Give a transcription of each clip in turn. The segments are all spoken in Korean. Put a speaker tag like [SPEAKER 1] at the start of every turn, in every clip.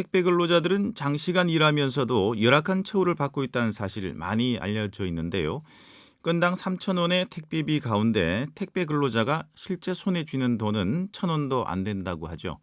[SPEAKER 1] 택배 근로자들은 장시간 일하면서도 열악한 처우를 받고 있다는 사실 많이 알려져 있는데요. 건당 3,000원의 택배비 가운데 택배 근로자가 실제 손에 쥐는 돈은 1,000원도 안 된다고 하죠.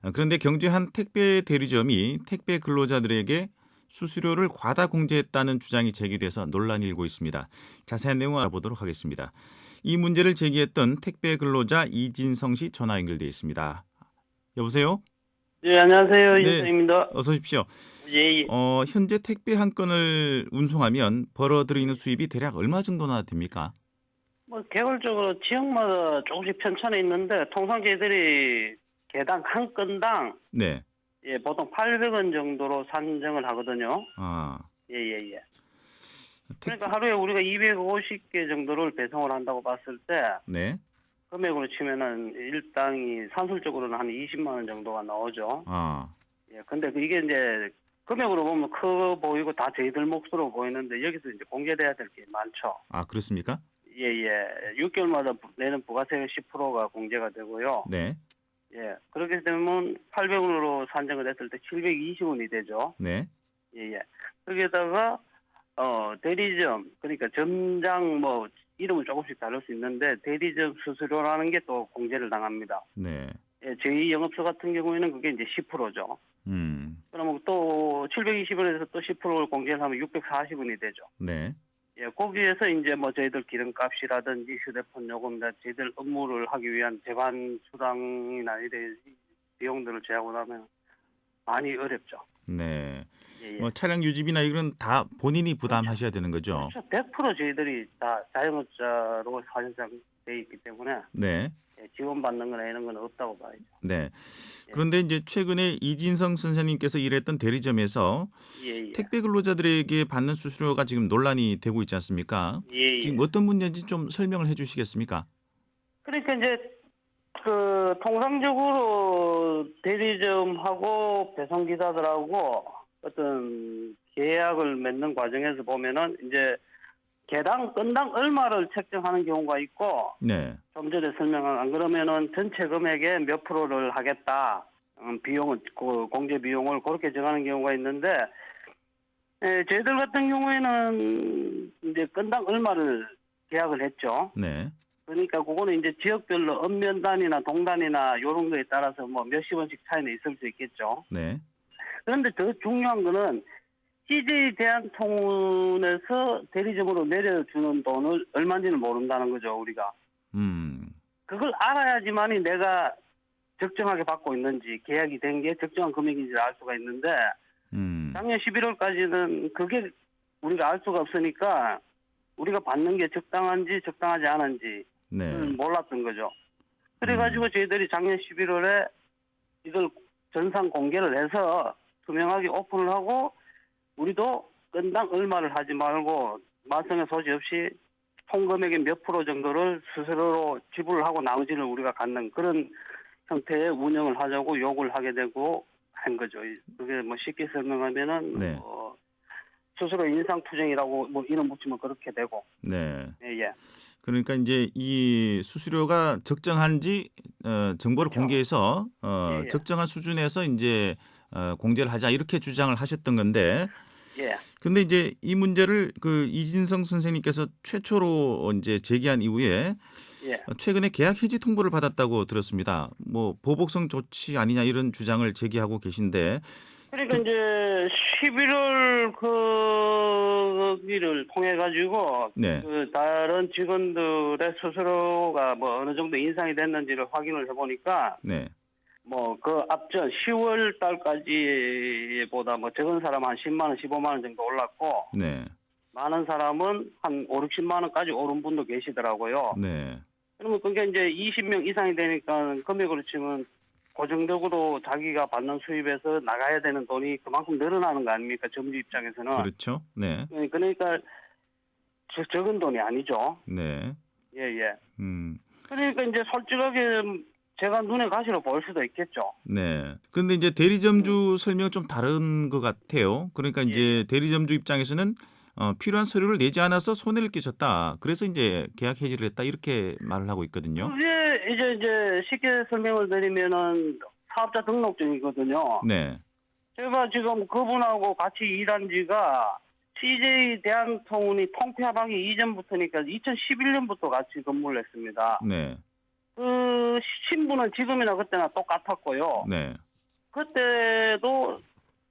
[SPEAKER 1] 어, 그런데 경주의 한 택배 대리점이 택배 근로자들에게 수수료를 과다 공제했다는 주장이 제기돼서 논란이 일고 있습니다. 자세한 내용 알아보도록 하겠습니다. 이 문제를 제기했던 택배 근로자 이진성 씨 전화 연결돼 있습니다. 여보세요?
[SPEAKER 2] 예, 안녕하세요.
[SPEAKER 1] 네.
[SPEAKER 2] 이진성입니다.
[SPEAKER 1] 어서 오십시오.
[SPEAKER 2] 예, 예.
[SPEAKER 1] 어, 현재 택배 한 건을 운송하면 벌어들이는 수입이 대략 얼마 정도나 됩니까?
[SPEAKER 2] 뭐 개별적으로 지역마다 조금씩 편차는 있는데 통상 저희들이 개당 한 건당
[SPEAKER 1] 네.
[SPEAKER 2] 예, 보통 800원 정도로 산정을 하거든요.
[SPEAKER 1] 아,
[SPEAKER 2] 예, 예, 예.
[SPEAKER 1] 택,
[SPEAKER 2] 그러니까 하루에 우리가 250개 정도를 배송을 한다고 봤을 때
[SPEAKER 1] 네.
[SPEAKER 2] 금액으로 치면은 일당이 산술적으로는 한 20만 원 정도가 나오죠.
[SPEAKER 1] 아,
[SPEAKER 2] 예, 근데 이게 이제 금액으로 보면 커 보이고 다 저희들 몫으로 보이는데 여기서 이제 공제돼야 될 게 많죠.
[SPEAKER 1] 아 그렇습니까?
[SPEAKER 2] 예, 예. 6개월마다 내는 부가세 10%가 공제가 되고요.
[SPEAKER 1] 네.
[SPEAKER 2] 예. 그렇게 되면 800원으로 산정을 했을 때 720원이 되죠.
[SPEAKER 1] 네.
[SPEAKER 2] 예, 예. 거기에다가 어, 대리점, 그러니까 점장 뭐 이름은 조금씩 다를 수 있는데 대리점 수수료라는 게 또 공제를 당합니다.
[SPEAKER 1] 네.
[SPEAKER 2] 예, 저희 영업소 같은 경우에는 그게 이제 10%죠.
[SPEAKER 1] 음.
[SPEAKER 2] 그러면 또 720원에서 또 10%를 공제를 하면 640원이 되죠.
[SPEAKER 1] 네.
[SPEAKER 2] 예, 거기에서 이제 뭐 저희들 기름값이라든지 휴대폰 요금, 다 저희들 업무를 하기 위한 대관 수당이나 이런 비용들을 제하고 나면 많이 어렵죠.
[SPEAKER 1] 네.
[SPEAKER 2] 예, 예.
[SPEAKER 1] 뭐 차량 유지비나 이런 다 본인이 부담하셔야 되는 거죠.
[SPEAKER 2] 그렇죠. 100% 저희들이 다 자영업자로 사실상 돼 있기 때문에
[SPEAKER 1] 네.
[SPEAKER 2] 예, 지원받는 거나 이런 건 없다고 봐야죠.
[SPEAKER 1] 네. 그런데 이제 최근에 이진성 선생님께서 일했던 대리점에서
[SPEAKER 2] 예, 예.
[SPEAKER 1] 택배 근로자들에게 받는 수수료가 지금 논란이 되고 있지 않습니까?
[SPEAKER 2] 예, 예.
[SPEAKER 1] 지금 어떤 문제인지 좀 설명을 해 주시겠습니까?
[SPEAKER 2] 그러니까 이제 그 통상적으로 대리점하고 배송기사들하고 어떤 계약을 맺는 과정에서 보면은 이제 개당 건당 얼마를 책정하는 경우가 있고
[SPEAKER 1] 네.
[SPEAKER 2] 좀 전에 설명한 안 그러면은 전체 금액의 몇 프로를 하겠다 음, 비용은 그 공제 비용을 그렇게 정하는 경우가 있는데 에, 저희들 같은 경우에는 이제 건당 얼마를 계약을 했죠.
[SPEAKER 1] 네.
[SPEAKER 2] 그러니까 그거는 이제 지역별로 읍면단이나 동단이나 이런 거에 따라서 뭐 몇십 원씩 차이는 있을 수 있겠죠.
[SPEAKER 1] 네.
[SPEAKER 2] 그런데 더 중요한 거는 CJ 대한통운에서 대리점으로 내려주는 돈을 얼마인지는 모른다는 거죠, 우리가.
[SPEAKER 1] 음.
[SPEAKER 2] 그걸 알아야지만이 내가 적정하게 받고 있는지 계약이 된 게 적정한 금액인지를 알 수가 있는데
[SPEAKER 1] 음.
[SPEAKER 2] 작년 11월까지는 그게 우리가 알 수가 없으니까 우리가 받는 게 적당한지 적당하지 않은지
[SPEAKER 1] 네.
[SPEAKER 2] 를 몰랐던 거죠. 그래가지고 저희들이 작년 11월에 이걸 전상 공개를 해서 투명하게 오픈을 하고 우리도 건당 얼마를 하지 말고 말썽의 소지 없이 총 금액의 몇 프로 정도를 수수료로 지불을 하고 나머지를 우리가 갖는 그런 형태의 운영을 하자고 요구를 하게 되고 한 거죠. 그게 뭐 쉽게 설명하면은
[SPEAKER 1] 네.
[SPEAKER 2] 뭐 수수료 인상 투쟁이라고 뭐 이름 붙이면 그렇게 되고
[SPEAKER 1] 네.
[SPEAKER 2] 예, 예.
[SPEAKER 1] 그러니까 이제 이 수수료가 적정한지 어, 정보를
[SPEAKER 2] 그렇죠.
[SPEAKER 1] 공개해서 어,
[SPEAKER 2] 예, 예.
[SPEAKER 1] 적정한 수준에서 이제 어, 공제를 하자 이렇게 주장을 하셨던 건데
[SPEAKER 2] 예.
[SPEAKER 1] 근데 이제 이 문제를 그 이진성 선생님께서 최초로 이제 제기한 이후에
[SPEAKER 2] 예.
[SPEAKER 1] 어, 최근에 계약 해지 통보를 받았다고 들었습니다. 뭐 보복성 조치 아니냐 이런 주장을 제기하고 계신데
[SPEAKER 2] 그러니까 이제 11월 그기를 통해 가지고
[SPEAKER 1] 네.
[SPEAKER 2] 그 다른 직원들의 스스로가 뭐 어느 정도 인상이 됐는지를 확인을 해보니까
[SPEAKER 1] 네.
[SPEAKER 2] 뭐 그 앞전 10월 달까지보다 뭐 적은 사람 한 10만 원, 15만 원 정도 올랐고
[SPEAKER 1] 네.
[SPEAKER 2] 많은 사람은 한 5, 60만 원까지 오른 분도 계시더라고요.
[SPEAKER 1] 네.
[SPEAKER 2] 그러면 그게 이제 20명 이상이 되니까 금액으로 치면 고정적으로 자기가 받는 수입에서 나가야 되는 돈이 그만큼 늘어나는 거 아닙니까? 점주 입장에서는.
[SPEAKER 1] 그렇죠. 네.
[SPEAKER 2] 네, 그러니까 저- 적은 돈이 아니죠.
[SPEAKER 1] 네.
[SPEAKER 2] 예, 예.
[SPEAKER 1] 음.
[SPEAKER 2] 그러니까 이제 솔직하게 제가 눈에 가시로 보일 수도 있겠죠.
[SPEAKER 1] 네. 근데 이제 대리점주 설명은 좀 다른 것 같아요. 그러니까 이제 대리점주 입장에서는 어, 필요한 서류를 내지 않아서 손해를 끼쳤다. 그래서 이제 계약 해지를 했다 이렇게 말을 하고 있거든요.
[SPEAKER 2] 그게 이제 이제 쉽게 설명을 드리면은 사업자 등록증이거든요.
[SPEAKER 1] 네.
[SPEAKER 2] 제가 지금 그분하고 같이 일한 지가 CJ 대한통운이 통폐합하기 이전부터니까 2011년부터 같이 근무를 했습니다.
[SPEAKER 1] 네.
[SPEAKER 2] 그 신분은 지금이나 그때나 똑같았고요.
[SPEAKER 1] 네.
[SPEAKER 2] 그때도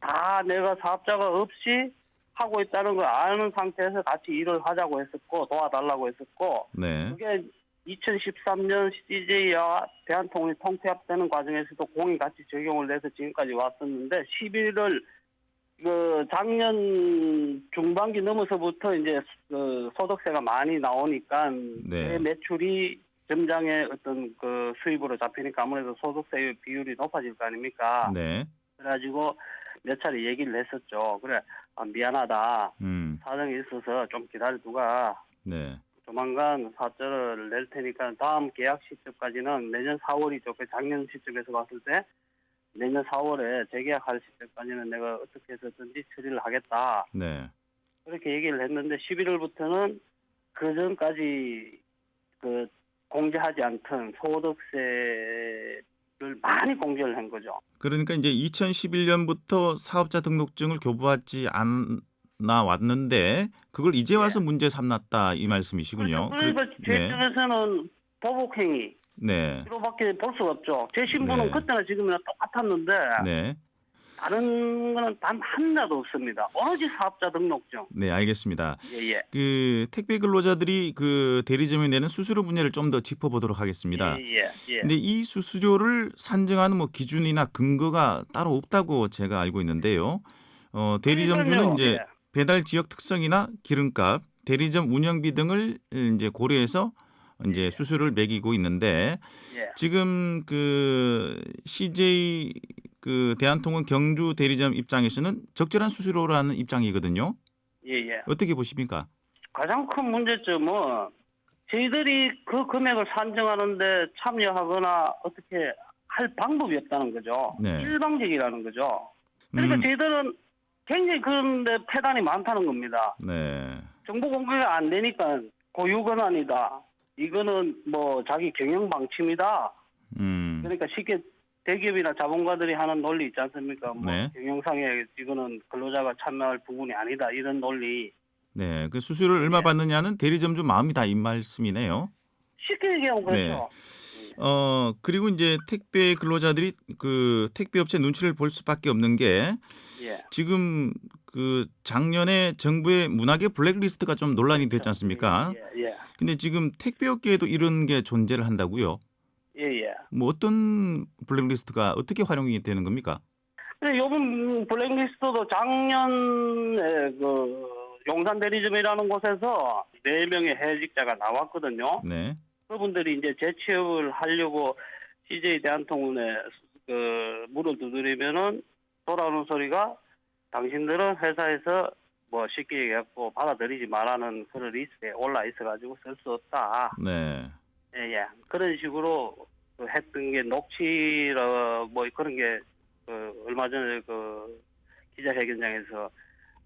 [SPEAKER 2] 다 내가 사업자가 없이 하고 있다는 걸 아는 상태에서 같이 일을 하자고 했었고 도와달라고 했었고
[SPEAKER 1] 네.
[SPEAKER 2] 그게 2013년 CJ와 대한통운이 통폐합되는 과정에서도 공이 같이 적용을 돼서 지금까지 왔었는데 11월 그 작년 중반기 넘어서부터 이제 그 소득세가 많이 나오니까
[SPEAKER 1] 네.
[SPEAKER 2] 내 매출이 점장의 어떤 그 수입으로 잡히니까 아무래도 소득세 비율이 높아질 거 아닙니까?
[SPEAKER 1] 네.
[SPEAKER 2] 그래가지고 몇 차례 얘기를 했었죠. 그래 아, 미안하다
[SPEAKER 1] 음.
[SPEAKER 2] 사정이 있어서 좀 기다려두가
[SPEAKER 1] 네.
[SPEAKER 2] 조만간 사절을 낼 테니까 다음 계약 시점까지는 내년 4월이죠. 그 작년 시점에서 봤을 때 내년 4월에 재계약할 시점까지는 내가 어떻게 해서든지 처리를 하겠다.
[SPEAKER 1] 네.
[SPEAKER 2] 그렇게 얘기를 했는데 11월부터는 그 전까지 그 공제하지 않던 소득세를 많이 공제를 한 거죠.
[SPEAKER 1] 그러니까 이제 2011년부터 사업자 등록증을 교부하지 않아 왔는데 그걸 이제 와서 문제 삼았다 이 말씀이시군요.
[SPEAKER 2] 네. 그렇죠. 그러니까 제
[SPEAKER 1] 네.
[SPEAKER 2] 입장에서는 보복행위
[SPEAKER 1] 네.
[SPEAKER 2] 이로밖에 볼 수가 없죠. 제 신분은
[SPEAKER 1] 네.
[SPEAKER 2] 그때나 지금이나 똑같았는데
[SPEAKER 1] 네.
[SPEAKER 2] 다른 거는 단 하나도 없습니다. 오로지 사업자 등록증.
[SPEAKER 1] 네, 알겠습니다.
[SPEAKER 2] 예 예.
[SPEAKER 1] 그 택배 근로자들이 그 대리점에 내는 수수료 분야를 좀 더 짚어보도록 하겠습니다.
[SPEAKER 2] 예 예. 예.
[SPEAKER 1] 근데 이 수수료를 산정하는 뭐 기준이나 근거가 따로 없다고 제가 알고 있는데요. 어, 대리점주는. 이제
[SPEAKER 2] 예.
[SPEAKER 1] 배달 지역 특성이나 기름값, 대리점 운영비 등을 이제 고려해서 이제 수수료를 매기고 있는데
[SPEAKER 2] 예.
[SPEAKER 1] 지금 그 CJ 그 대한통운 경주 대리점 입장에서는 적절한 수수료라는 입장이거든요.
[SPEAKER 2] 예 예.
[SPEAKER 1] 어떻게 보십니까?
[SPEAKER 2] 가장 큰 문제점은 저희들이 그 금액을 산정하는데 참여하거나 어떻게 할 방법이 없다는 거죠.
[SPEAKER 1] 네.
[SPEAKER 2] 일방적이라는 거죠. 그러니까
[SPEAKER 1] 음,
[SPEAKER 2] 저희들은 굉장히 그런데 폐단이 많다는 겁니다.
[SPEAKER 1] 네.
[SPEAKER 2] 정보 공개가 안 되니까 고유 권한이다. 이거는 뭐 자기 경영 방침이다.
[SPEAKER 1] 음.
[SPEAKER 2] 그러니까 쉽게 대기업이나 자본가들이 하는 논리 있지 않습니까? 뭐
[SPEAKER 1] 네.
[SPEAKER 2] 경영상에 이거는 근로자가 참여할 부분이 아니다. 이런 논리.
[SPEAKER 1] 네. 그 수수료를 얼마 받느냐는 대리점주 마음이 다 이 말씀이네요.
[SPEAKER 2] 쉽게 얘기하면
[SPEAKER 1] 네.
[SPEAKER 2] 그렇죠.
[SPEAKER 1] 어 그리고 이제 택배 근로자들이 그 택배 업체 눈치를 볼 수밖에 없는 게
[SPEAKER 2] 예.
[SPEAKER 1] 지금 그 작년에 정부의 문학의 블랙리스트가 좀 논란이 됐지 않습니까?
[SPEAKER 2] 예, 예.
[SPEAKER 1] 근데 지금 택배 업계에도 이런 게 존재를 한다고요. 뭐 어떤 블랙리스트가 어떻게 활용이 되는 겁니까?
[SPEAKER 2] 근데 요번 블랙리스트도 작년에 그 용산 대리점이라는 곳에서 네 명의 해직자가 나왔거든요.
[SPEAKER 1] 네.
[SPEAKER 2] 그분들이 이제 재취업을 하려고 CJ 대한통운에 그 물을 두드리면은 돌아오는 소리가 당신들은 회사에서 뭐 쉽게 얘기하고 받아들이지 말라는 그런 리스트에 올라 있어가지고 쓸 수 없다.
[SPEAKER 1] 네.
[SPEAKER 2] 예, 예. 그런 식으로 그 했던 게 녹취라 뭐 그런 게 그 얼마 전에 그 기자회견장에서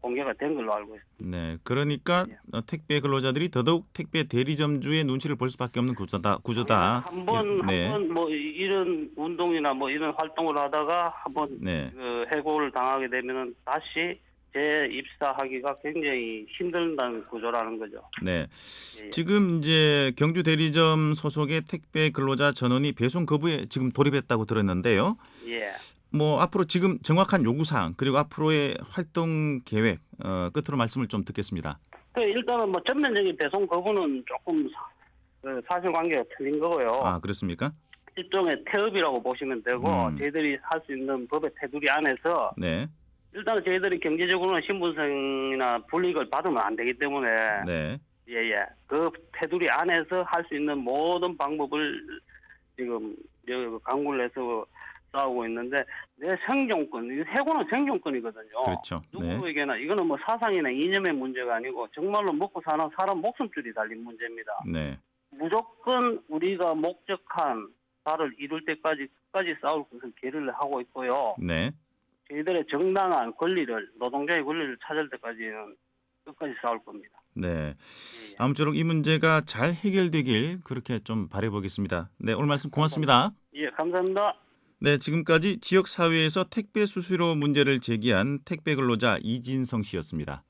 [SPEAKER 2] 공개가 된 걸로 알고 있습니다.
[SPEAKER 1] 네. 그러니까
[SPEAKER 2] 예.
[SPEAKER 1] 어, 택배 근로자들이 더더욱 택배 대리점주의 눈치를 볼 수밖에 없는 구조다. 구조다.
[SPEAKER 2] 한번
[SPEAKER 1] 네.
[SPEAKER 2] 한번 뭐 이런 운동이나 뭐 이런 활동을 하다가 한번
[SPEAKER 1] 네.
[SPEAKER 2] 그 해고를 당하게 되면은 다시 재입사하기가 굉장히 힘들다는 구조라는 거죠.
[SPEAKER 1] 네.
[SPEAKER 2] 예, 예.
[SPEAKER 1] 지금 이제 경주 대리점 소속의 택배 근로자 전원이 배송 거부에 지금 돌입했다고 들었는데요.
[SPEAKER 2] 예.
[SPEAKER 1] 뭐 앞으로 지금 정확한 요구 사항 그리고 앞으로의 활동 계획 어, 끝으로 말씀을 좀 듣겠습니다.
[SPEAKER 2] 그 일단은 뭐 전면적인 배송 거부는 조금 사, 그 사실관계가 틀린 거고요.
[SPEAKER 1] 아 그렇습니까?
[SPEAKER 2] 일종의 태업이라고 보시면 되고
[SPEAKER 1] 음.
[SPEAKER 2] 저희들이 할 수 있는 법의 테두리 안에서
[SPEAKER 1] 네,
[SPEAKER 2] 일단은 저희들이 경제적으로는 신분증이나 불이익을 받으면 안 되기 때문에
[SPEAKER 1] 네,
[SPEAKER 2] 예예 그 테두리 안에서 할 수 있는 모든 방법을 지금 여기 강구를 해서 싸우고 있는데 내 생존권 이 해고는 생존권이거든요.
[SPEAKER 1] 그렇죠. 네,
[SPEAKER 2] 누구에게나 이거는 뭐 사상이나 이념의 문제가 아니고 정말로 먹고 사는 사람 목숨줄이 달린 문제입니다.
[SPEAKER 1] 네,
[SPEAKER 2] 무조건 우리가 목적한 바를 이룰 때까지 끝까지 싸울 것을 계를 하고 있고요.
[SPEAKER 1] 네,
[SPEAKER 2] 저희들의 정당한 권리를 노동자의 권리를 찾을 때까지는 끝까지 싸울 겁니다.
[SPEAKER 1] 네.
[SPEAKER 2] 예, 예.
[SPEAKER 1] 아무쪼록 이 문제가 잘 해결되길 그렇게 좀 바라보겠습니다. 네, 오늘 말씀 고맙습니다.
[SPEAKER 2] 예, 감사합니다.
[SPEAKER 1] 네, 지금까지 지역 사회에서 택배 수수료 문제를 제기한 택배 근로자 이진성 씨였습니다.